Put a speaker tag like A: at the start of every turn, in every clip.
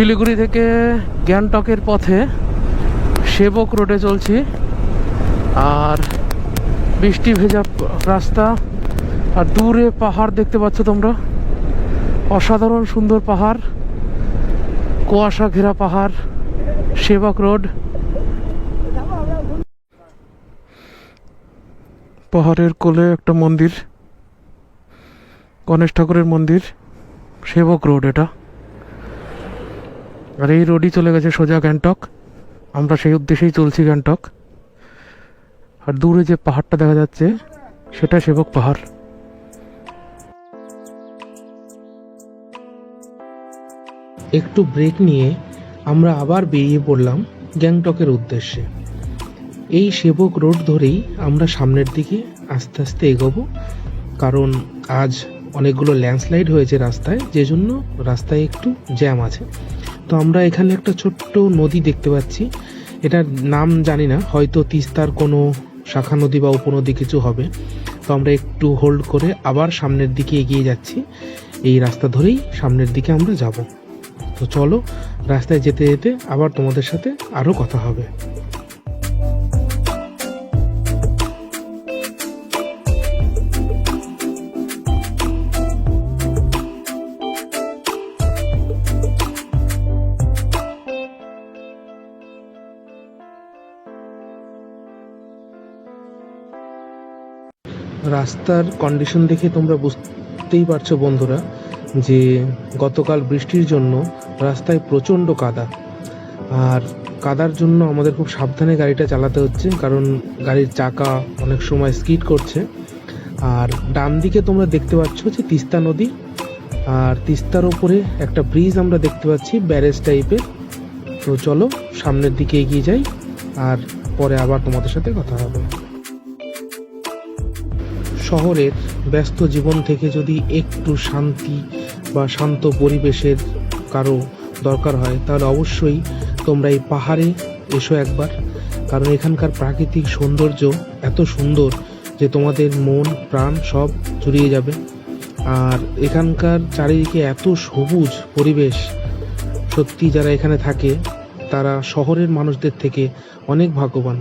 A: শিলিগুড়ি থেকে গ্যাংটকের পথে সেবক রোডে চলছি। আর বৃষ্টি ভেজা রাস্তা, আর দূরে পাহাড় দেখতে পাচ্ছ তোমরা। অসাধারণ সুন্দর পাহাড়, কুয়াশা ঘেরা পাহাড়, সেবক রোড। পাহাড়ের কোলে একটা মন্দির, গণেশ ঠাকুরের মন্দির, সেবক রোড এটা। আর এই রোডই চলে গেছে সোজা গ্যাংটক। আমরা সেই উদ্দেশ্যেই চলছি গ্যাংটক। আর দূরে যে পাহাড়টা দেখা যাচ্ছে, সেটা সেবক পাহাড়। একটু ব্রেক নিয়ে আমরা আবার বেরিয়ে পড়লাম গ্যাংটকের উদ্দেশ্যে। এই সেবক রোড ধরেই আমরা সামনের দিকে আস্তে আস্তে এগোবো, কারণ আজ অনেকগুলো ল্যান্ডস্লাইড হয়েছে রাস্তায় যে জন্য রাস্তায় একটু জ্যাম আছে। তো আমরা এখানে একটা ছোট্ট নদী দেখতে পাচ্ছি। এটার নাম জানি না, হয়তো তিস্তার কোনো শাখা নদী বা উপনদী কিছু হবে। তো আমরা একটু হোল্ড করে আবার সামনের দিকে এগিয়ে যাচ্ছি। এই রাস্তা ধরেই সামনের দিকে আমরা যাব। তো চলো, রাস্তায় যেতে যেতে আবার তোমাদের সাথে আরও কথা হবে। রাস্তার কন্ডিশন দেখে তোমরা বুঝতেই পারছ বন্ধুরা যে গতকাল বৃষ্টির জন্য রাস্তায় প্রচণ্ড কাদা। আর কাদার জন্য আমাদের খুব সাবধানে গাড়িটা চালাতে হচ্ছে, কারণ গাড়ির চাকা অনেক সময় স্কিড করছে। আর ডান দিকে তোমরা দেখতে পাচ্ছ যে তিস্তা নদী, আর তিস্তার ওপরে একটা ব্রিজ আমরা দেখতে পাচ্ছি ব্যারেজ টাইপের তো চলো সামনের দিকে এগিয়ে যাই, আর পরে আবার তোমাদের সাথে কথা হবে। শহরের ব্যস্ত জীবন থেকে যদি একটু শান্তি বা শান্ত পরিবেশের কারও দরকার হয়, তাহলে অবশ্যই তোমরা এই পাহাড়ে এসো একবার। কারণ এখানকার প্রাকৃতিক সৌন্দর্য এত সুন্দর যে তোমাদের মন, প্রাণ সব জুড়িয়ে যাবে। আর এখানকার চারিদিকে এত সবুজ পরিবেশ। সত্যি যারা এখানে থাকে, তারা শহরের মানুষদের থেকে অনেক ভাগ্যবান।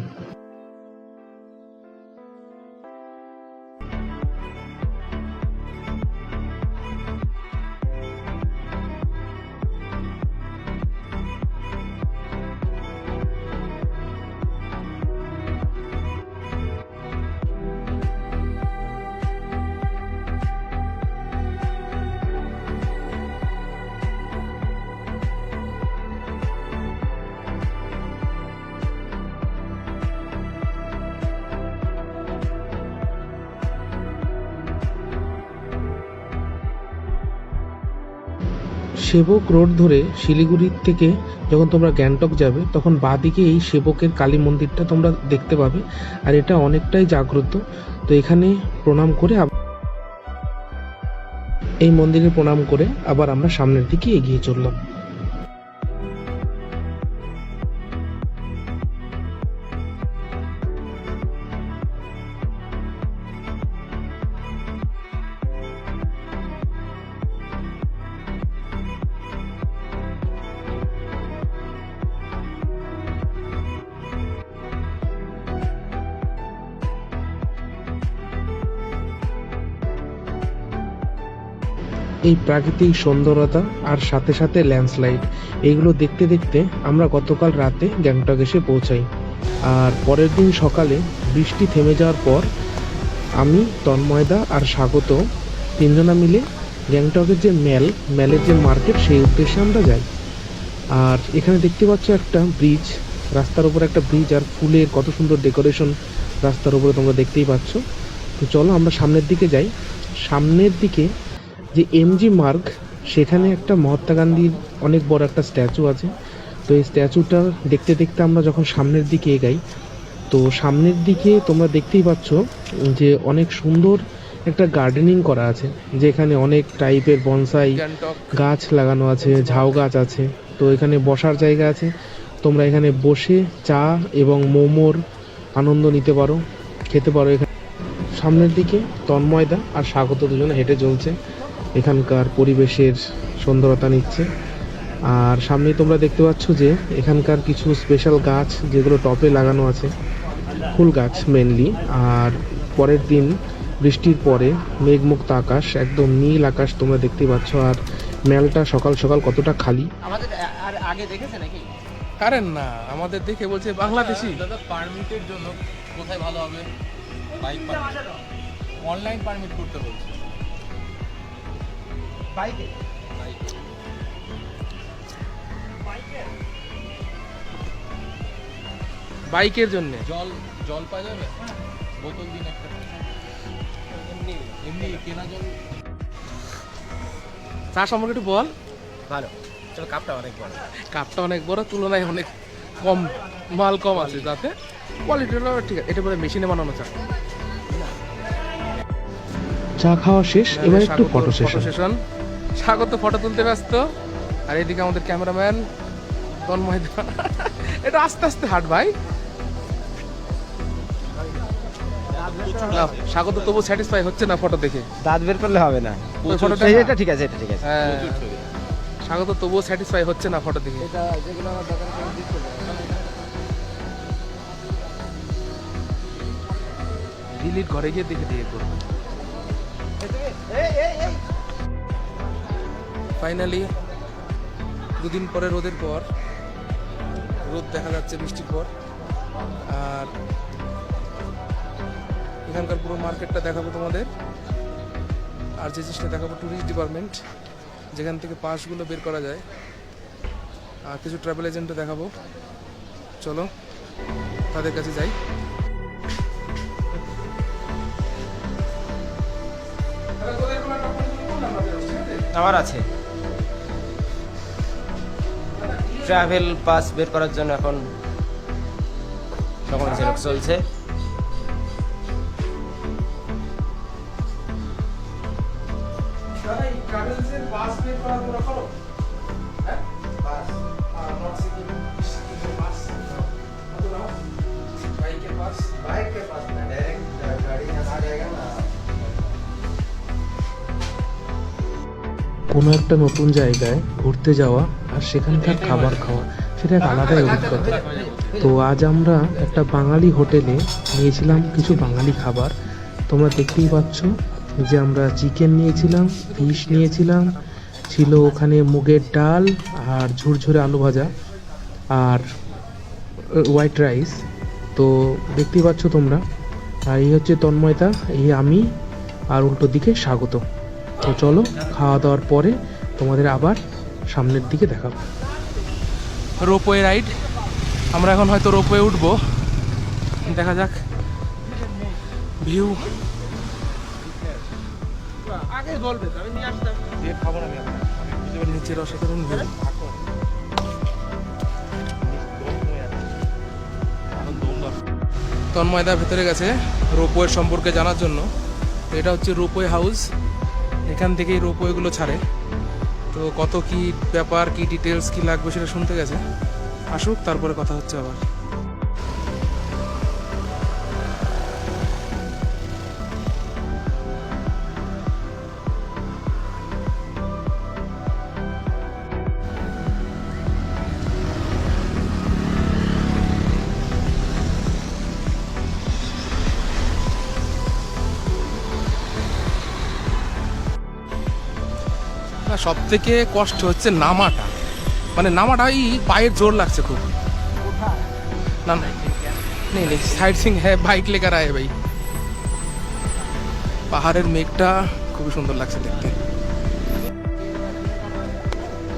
A: সেবক রোড ধরে শিলিগুড়ির থেকে যখন তোমরা গ্যাংটক যাবে, তখন বাঁদিকে এই সেবকের কালী মন্দিরটা তোমরা দেখতে পাবে, আর এটা অনেকটাই জাগ্রত। তো এখানে প্রণাম করে এই মন্দিরে প্রণাম করে আবার আমরা সামনের দিকে এগিয়ে চললাম। এই প্রাকৃতিক সুন্দরতা আর সাথে সাথে ল্যান্ডস্লাইড এইগুলো দেখতে দেখতে আমরা গতকাল রাতে গ্যাংটক এসে পৌঁছাই। আর পরের দিন সকালে বৃষ্টি থেমে যাওয়ার পর আমি, তন্ময়দা আর স্বাগত তিনজনা মিলে গ্যাংটকের যে ম্যাল, ম্যালের যে মার্কেট, সেই উদ্দেশ্যে আমরা যাই। আর এখানে দেখতে পাচ্ছ একটা ব্রিজ, রাস্তার উপর একটা ব্রিজ আর ফুলের কত সুন্দর ডেকোরেশন রাস্তার উপরে তোমরা দেখতেই পাচ্ছ। তো চলো আমরা সামনের দিকে যাই। সামনের দিকে যে এমজি মার্গ সেখানে একটা মহাত্মা গান্ধীর অনেক বড় একটা স্ট্যাচু আছে। তো এই স্ট্যাচুটা দেখতে দেখতে আমরা যখন সামনের দিকে এগাই, তো সামনের দিকে তোমরা দেখতেই পাচ্ছ যে অনেক সুন্দর একটা গার্ডেনিং করা আছে, যেখানে অনেক টাইপের বনসাই গাছ লাগানো আছে, ঝাউ গাছ আছে। তো এখানে বসার জায়গা আছে। তোমরা এখানে বসে চা এবং মোমোর আনন্দ নিতে পারো, খেতে পারো এখানে। সামনের দিকে তন্ময়দা আর স্বাগত দুজনে হেঁটে চলছে। এখানকার পরিবেশের সুন্দরতা নিচ্ছে। আর সামনেই তোমরা দেখতে পাচ্ছ যে এখানকার কিছু স্পেশাল গাছ যেগুলো টপে লাগানো আছে ফুল গাছ মেনলি আর পরের দিন বৃষ্টির পরে মেঘমুক্ত আকাশ একদম নীল আকাশ তোমরা দেখতে পাচ্ছ। আর মেলটা সকাল সকাল কতটা খালি।
B: আমাদের আর আগে দেখেছে নাকি?
C: কারেন না আমাদের দেখে বলছে বাংলাদেশি।
B: দাদা পারমিটের জন্য কোথায় ভালো হবে? বাইক পারমিট অনলাইন পারমিট করতে বলছে। বাইকে?
C: বাইকের জন্য।
B: জল জল পাওয়া যাবে? বোতল দিন একটা। এমনি এমনি কেনা জল।
C: চা সম্পর্কে একটু বল।
B: ভালো। চলো কাপটা অনেক বড়।
C: কাপটা অনেক বড় তুলনায় অনেক কম মাল কম আছে যাতে কোয়ালিটিটা ঠিক আছে এটা বলে মেশিনে বানানো চা।
A: চা খাওয়া শেষ এবার একটু ফটো সেশন
C: সেশন স্বাগত ফটো তুলতে ব্যস্ত। আর এদিকে আমাদের ক্যামেরাম্যান তন্ময় এটা আস্তে আস্তে হাট ভাই। স্বাগত তবু স্যাটিসফাই হচ্ছে না ফটো দেখে?
D: দাঁত বের করলে হবে না।
C: ওই ফটোটা
D: এটা ঠিক আছে এটা ঠিক আছে।
C: হ্যাঁ। স্বাগত তবুও স্যাটিসফাই হচ্ছে না ফটো দেখে।
D: এটা যেগুলো আমার
C: ঘরে গিয়ে দেখে দিয়ে করব। ফাইনালি দুদিন পরে রোদের পর, রোদ দেখা যাচ্ছে, বৃষ্টির পর। আর এখানকার পুরো মার্কেটটা দেখাবো তোমাদের। আর যে জিনিসটা দেখাবো ট্যুরিস্ট ডিপার্টমেন্ট যেখান থেকে পাসগুলো বের করা যায়। আর কিছু ট্রাভেল এজেন্টও দেখাবো। চলো, তাদের কাছে যাই।
D: আমার আছে। ট্রাভেল পাস বের করার জন্য এখন সকল জেরক্স চলছে।
A: কোনো একটা নতুন জায়গায় ঘুরতে যাওয়া আর সেখানকার খাবার খাওয়া, সেটা এক আলাদাই অভিজ্ঞতা। তো আজ আমরা একটা বাঙালি হোটেলে নিয়েছিলাম কিছু বাঙালি খাবার। তোমরা দেখতেই পাচ্ছ যে আমরা চিকেন নিয়েছিলাম, ফিশ নিয়েছিলাম, ছিল ওখানে মুগের ডাল আর ঝুরঝুরে আলু ভাজা আর হোয়াইট রাইস তো দেখতেই পাচ্ছ তোমরা, আর এই হচ্ছে তন্ময়তা, এই আমি, আর উল্টো দিকে স্বাগত তো চলো খাওয়া দাওয়ার পরে তোমাদের আবার সামনের দিকে দেখাবো।
C: Ropeway ride. আমরা এখন হয়তো রোপওয়ে উঠবো। দেখা যাক। ভিউ।
B: আগে বলবে আমি নিয়ে আসতাম।
C: খাব না নিচের অসাধারণ ভিউ। তন্ময়দা ভেতরে গেছে রোপওয়ের সম্পর্কে জানার জন্য। এটা হচ্ছে রোপওয়ে হাউস। এখান থেকেই রোপওয়েগুলো ছাড়ে। তো কত কি ব্যাপার, কি ডিটেলস কি লাগবে সেটা শুনতে গেছে। আসুক, তারপরে কথা হচ্ছে আবার। সব থেকে কষ্ট হচ্ছে নামাটা। মানে নামাটা নামাটাই পায়ের জোর লাগছে খুব। না না নেই নেই সাইড সিং হ্যাঁ বাইক লেকার আয় ভাই। পাহাড়ের মেঘটা খুবই সুন্দর লাগছে দেখতে।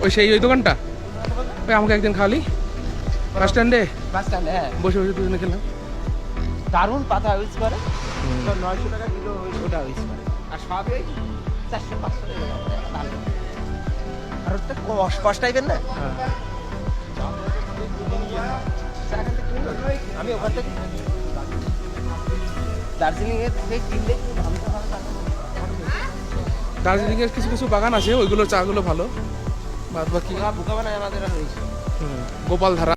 C: ওই সেই ওই দোকানটা? ওই আমাকে একদিন খাওয়ালি? বাস স্ট্যান্ডে
D: বাস স্ট্যান্ডে হ্যাঁ।
C: বসে বসে দুজনে খেলাম
D: দারুণ পাতা ইউজ করে। নয়শো টাকা কিলো ওটা ইউজ করে। আর সব এই চারশো পাঁচশো টাকা। আর ওটা টাইপের না? আমি ওখান থেকে দার্জিলিং এর থেকে। কিনলে
C: কিছু কিছু বাগান আছে ওইগুলো চাগুলো ভালো। বাদ বাকি
D: বুকা বানায় আমাদের
C: গোপাল ধারা